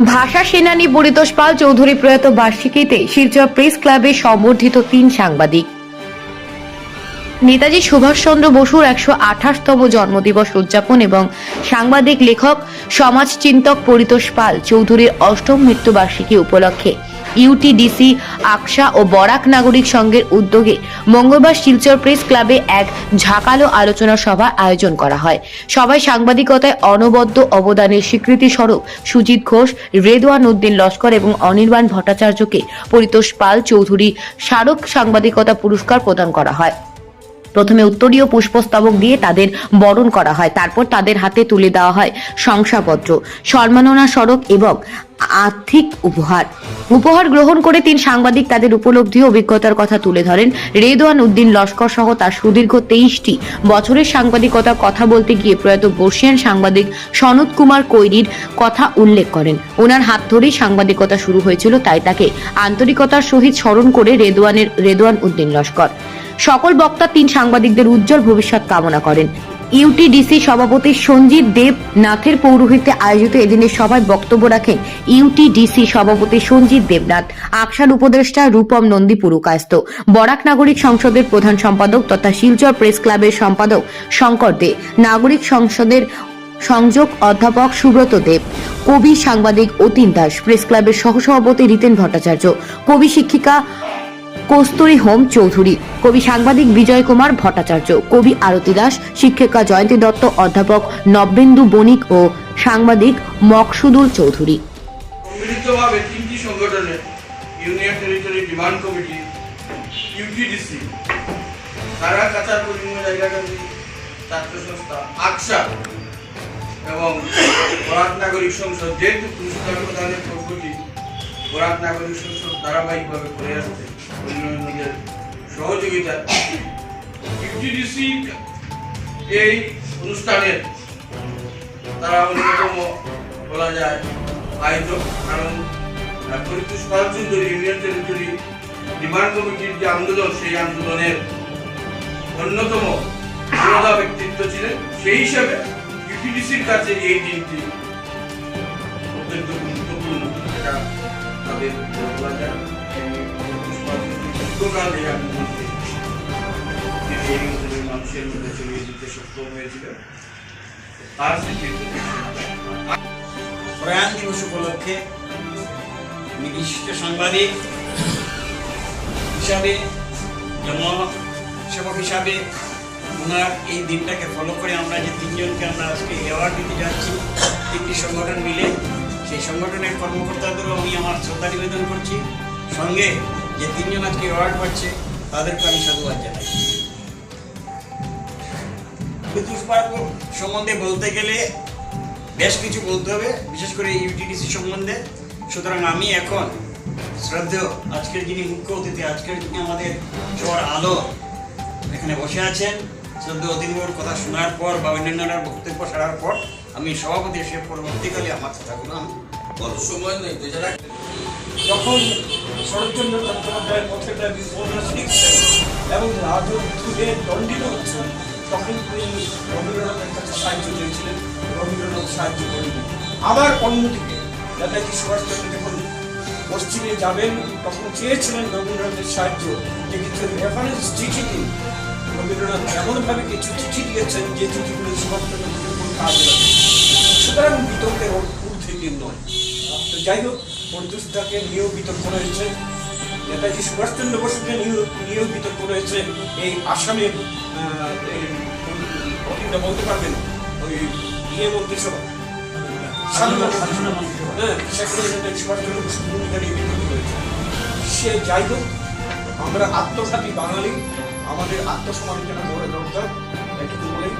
ভাষা সেনানী পরিতোষ পাল চৌধুরী প্রয়াত বার্ষিকীতে শিলচর প্রেস ক্লাবে সম্বর্ধিত তিন সাংবাদিক। নেতাজি সুভাষচন্দ্র বসুর একশো আঠাশতম জন্মদিবস উদযাপন এবং সাংবাদিক লেখক, সমাজচিন্তক পরিতোষ পাল চৌধুরীর অষ্টম মৃত্যুবার্ষিকী উপলক্ষে ইউটিডিসি আকশা ও বরাক নাগরিক সংঘের উদ্যোগে মঙ্গলবার শিলচর প্রেস ক্লাবে এক ঝাঁকালো আলোচনা সভা আয়োজন করা হয়। সভায় সাংবাদিকতায় অনবদ্য অবদানের স্বীকৃতি স্বরূপ সুজিত ঘোষ, রেদওয়ান উদ্দিন লস্কর এবং অনির্বাণ ভট্টাচার্যকে পরিতোষ পাল চৌধুরী স্মারক সাংবাদিকতা পুরস্কার প্রদান করা হয়। প্রথমে উত্তরীয় পুষ্পস্তবক দিয়ে তাদের বরণ করা হয়, তারপর তাদের হাতে তুলে দেওয়া হয় শংসাপত্র সম্মাননা স্বরূপ এবং আর্থিক উপহার। উপহার গ্রহণ করে তিন সাংবাদিক তাদের উপলব্ধি অভিজ্ঞতার কথা তুলে ধরেন। রেদওয়ান উদ্দিন লস্কর সহ তার সুদীর্ঘ তেইশটি বছরের সাংবাদিকতার কথা বলতে গিয়ে প্রয়াত বর্ষিয়ান সাংবাদিক সনৎ কুমার কৈরির কথা উল্লেখ করেন। ওনার হাত ধরেই সাংবাদিকতা শুরু হয়েছিল, তাই তাকে আন্তরিকতার সহিত স্মরণ করে রেদওয়ানের, রেদওয়ান উদ্দিন লস্কর। সকল বক্তা তিন সাংবাদিকদের উজ্জ্বল ভবিষ্যৎ কামনা করেন। ইউটিডিসি সভাপতি সঞ্জিত দেব নাথের পৌরোহিত্যে আয়োজিত এদিনের সভায় বক্তব্য রাখেন ইউটিডিসি সভাপতি সঞ্জিত দেবনাথ আকশার উপদেষ্টা রূপম নন্দী পুরকায়স্ত বরাক নাগরিক সংসদের প্রধান সম্পাদক তথা শিলচর প্রেস ক্লাবের সম্পাদক শঙ্কর দে, নাগরিক সংসদের সংযোগ অধ্যাপক সুব্রত দেব, কবি সাংবাদিক অতীন দাস, প্রেস ক্লাবের সহসভাপতি রিতেন ভট্টাচার্য, কবি শিক্ষিকা কস্তুরী হোম চৌধুরী, কবি সাংবাদিক বিজয় কুমার ভট্টাচার্য, কবি আরতি দাস, শিক্ষিকা জয়ন্তী দত্ত, অধ্যাপক নবেন্দু বণিক ও সাংবাদিক মকসুদুল চৌধুরী। তিনটি সংগঠনের এবং নাগরিক সংসদ, যেহেতু পুরস্কার প্রদানের পদ্ধতি বরাক নাগরিক সংসদ ধারাবাহিকভাবে করে আসছে। অন্যান্যদের সহযোগিতা। ইউটিডিসি এই অনুষ্ঠানের তারা অন্যতম বলা যায় আয়োজক কারণ আহ, Paritosh Pal Chowdhury union territory demand কমিটির যে আন্দোলন সেই আন্দোলনের অন্যতম যোদ্ধা ব্যক্তিত্ব ছিলেন। সেই হিসাবে ইউটিডিসির কাছে এই দিনটি অত্যন্ত গুরুত্বপূর্ণ এটা এই আন্দোলনকে তিনি এই অঞ্চলের মানুষের মধ্যে ছড়িয়ে দিতে সক্ষম হয়েছিলেন। তার প্রয়াণ দিবস উপলক্ষে বিশিষ্ট সাংবাদিক হিসাবে জনসেবক হিসাবে ওনার এই দিনটাকে ফলো করে আমরা যে তিনজনকে আমরা আজকে অ্যাওয়ার্ড দিতে যাচ্ছি, তিনটি সংগঠন মিলে সেই সংগঠনের কর্মকর্তাদেরও আমি আমার শ্রদ্ধা নিবেদন করছি। সঙ্গে যে তিনজন আজকে অ্যাওয়ার্ড পাচ্ছে, তাদেরকে আমি সাধুবাদ জানাই। বিদ্যুৎ পার্ক সম্বন্ধে বলতে গেলে বেশ কিছু বলতে হবে, বিশেষ করে ইউটিডিসি সম্বন্ধে। সুতরাং আমি এখন শ্রদ্ধেয় আজকের যিনি মুখ্য অতিথি, আজকের যিনি আমাদের সবার আলো এখানে বসে আছেন শ্রদ্ধেয় অতিথিবর কথা শোনার পর বা অন্যান্যরা বক্তব্য সারার পর আমি সভাপতি এসে পরবর্তীকালে আমার কথাগুলো আমি বলব সময় নেই? যখন শরৎচন্দ্র চট্টোপাধ্যায়ের পথে উপন্যাস লিখছেন এবং রাজনীতিতে দণ্ডিত হচ্ছেন তখন তিনি রবীন্দ্রনাথের কাছে সাহায্য চেয়েছিলেন। রবীন্দ্রনাথ সাহায্য করেনি আবার অন্যদিকে নেতাজি সুভাষচন্দ্র যখন পশ্চিমে যাবেন তখন চেয়েছিলেন রবীন্দ্রনাথের সাহায্য। যে কিছু রেফারেন্স চিঠি দিন রবীন্দ্রনাথ এমনভাবে কিছু চিঠি দিয়েছেন যে চিঠিগুলো সুভাষচন্দ্রের কোনো কাজে লাগে সুতরাং বিতর্কের ঊর্ধ্বে গিয়ে নয়। তো যাই হোক পরিদোষটাকে নিয়েও বিতর্ক রয়েছে। নেতাজি সুভাষচন্দ্র বসুকে নিয়েও নিয়েও বিতর্ক রয়েছে। এই আসামের অতীনটা বলতে পারবেন? ওই ইয়ে মন্ত্রিসভা। হ্যাঁ সেখানে সুভাষচন্দ্র বসুর ভূমিকা নিয়ে বিতর্ক রয়েছে। সে যাই হোক আমরা আত্মঘাতী বাঙালি। আমাদের আত্মসমালোচনা করা দরকার। এটুকু বলেই